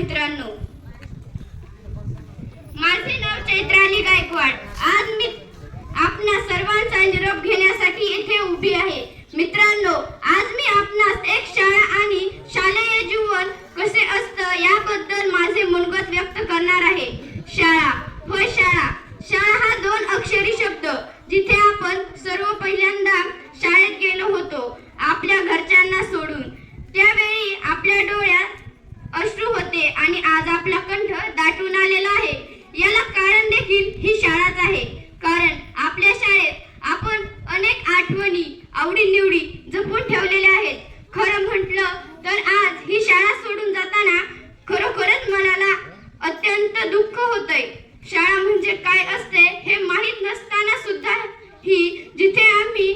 मित्रांनो. माझे नाव चैत्राली गायकवाड. आज मी आपणा सर्वांचा निरोप घेण्यासाठी येथे उभी आहे. मित्रांनो आज मी आपणास एक शाळा आणि शालेय जीवन कसे असतं याबद्दल माझे मनगत व्यक्त करणार आहे. शाळा होय शाळा. शाळा हा दोन अक्षरी शब्द जिथे आपण सर्व पहिल्यांदा शाळेत गेलो होतो आपल्या घरच्यांना सोडून त्यावेळी आपल्या डोळ्यात अश्रू होते आणि आज आपला कंठ दाटून आलेला आहे याला कारण देखील ही शाळाच आहे कारण आपल्या शाळेत आपण अनेक आठवणी आवडीनिवडी जपून ठेवलेल्या आहेत खरं म्हटलं तर आज ही शाळा सोडून जाताना खरोखरच मनाला अत्यंत दुःख होतंय. शाळा म्हणजे काय असते हे माहीत नसताना सुद्धा ही जिथे आम्ही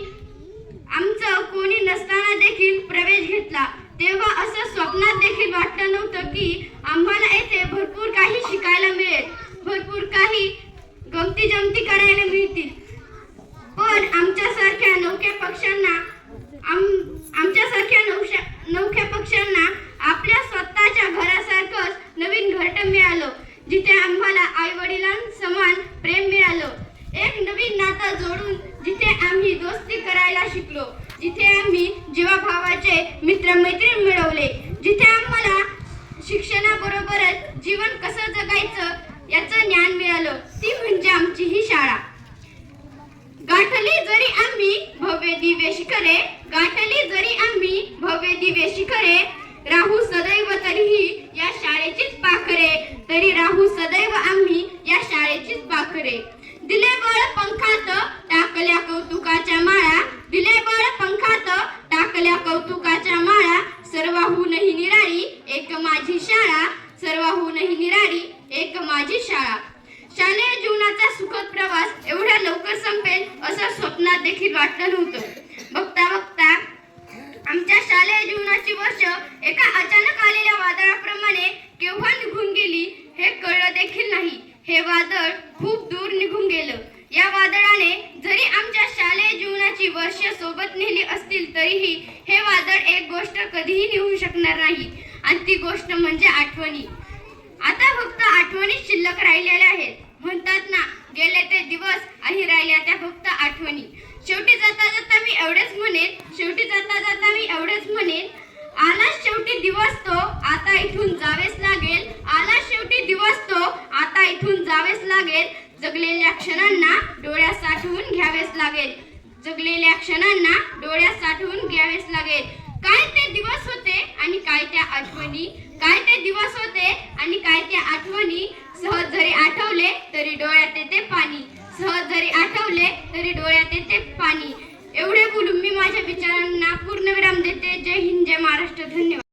आमचं कोणी नसताना देखील प्रवेश घेतला तेव्हा असं स्वप्नात देखील वाटलं नव्हतं की आम्हाला येथे भरपूर काही शिकायला मिळेल भरपूर काही गमती जमती करायला मिळतील पण आमच्यासारख्या नौक्या पक्ष्यांना आम आमच्यासारख्या नौशा नौख्या पक्ष्यांना आपल्या स्वतःच्या घरासारखंच नवीन घरटं मिळालं जिथे आम्हाला आई समान प्रेम मिळालं एक नवीन नातं जोडून जिथे आम्ही दोस्ती करायला शिकलो जिथे आम्ही जीवाभावाचे मित्रमैत्रीण मिळवले जिथे आम्हाला शिक्षणाबरोबरच जीवन कसं जगायचं याचं ज्ञान मिळालं ती म्हणजे आमची ही शाळा. गाठली जरी आम्ही भव्य दिव्य शिखरे गाठली जरी आम्ही भव्य दिव्य शिखरे राहू सदैव तरीही या शाळेचीच पाखरे तरी राहू सदैव आम्ही या शाळेचीच पाखरे. दिले बळ पंखात टाकल्या कौतुकाच्या माळा. दिले बळ पंखात टाकल्या कौतुकाच्या माळा. सर्वाहूनही निराळी एक माझी शाळा. सर्वाहूनही निराळी एक माझी शाळा. शालेय जीवनाचा सुखद प्रवास एवढ्या लवकर संपेल असं स्वप्नात देखील वाटलं नव्हतं. बघता बघता आमच्या शालेय जीवनाची वर्ष एका अचानक आलेल्या वादळाप्रमाणे केव्हा निघून गेली हे कळलं देखील नाही. हे वादळ खूप दूर निघून गेलं या वादळाने जरी आमच्या शालेय जीवनाची वर्ष सोबत नेली असतील तरीही हे वादळ एक गोष्ट कधीही निघू शकणार नाही. आणि ती गोष्ट म्हणजे आठवणी. आता फक्त आठवणी शिल्लक राहिलेल्या आहेत. म्हणतात ना गेले ते दिवस आणि राहिल्या त्या फक्त आठवणी. शेवटी जाता जाता मी एवढेच म्हणेन शेवटी जाता जाता मी एवढेच म्हणेन आला शेवटी दिवस तो आता इथून जावेच लागेल. आला शेवटी दिवस तो आता इथून जावेच लागेल. जगलेल्या क्षणांना डोळ्यात साठवून घ्यावेच लागेल. जगलेल्या क्षणांना डोळ्यात साठवून घ्यावेच लागेल. काय ते दिवस होते आणि काय त्या आठवणी? काय ते दिवस होते आणि काय त्या आठवणी? सहज जरी आठवले तरी डोळ्यात येते पाणी. सहज जरी आठवले तरी डोळ्यात येते पाणी. एवढे बोलून मी माझ्या विचारांना पूर्णविराम देते. जय हिंद जय महाराष्ट्र. धन्यवाद.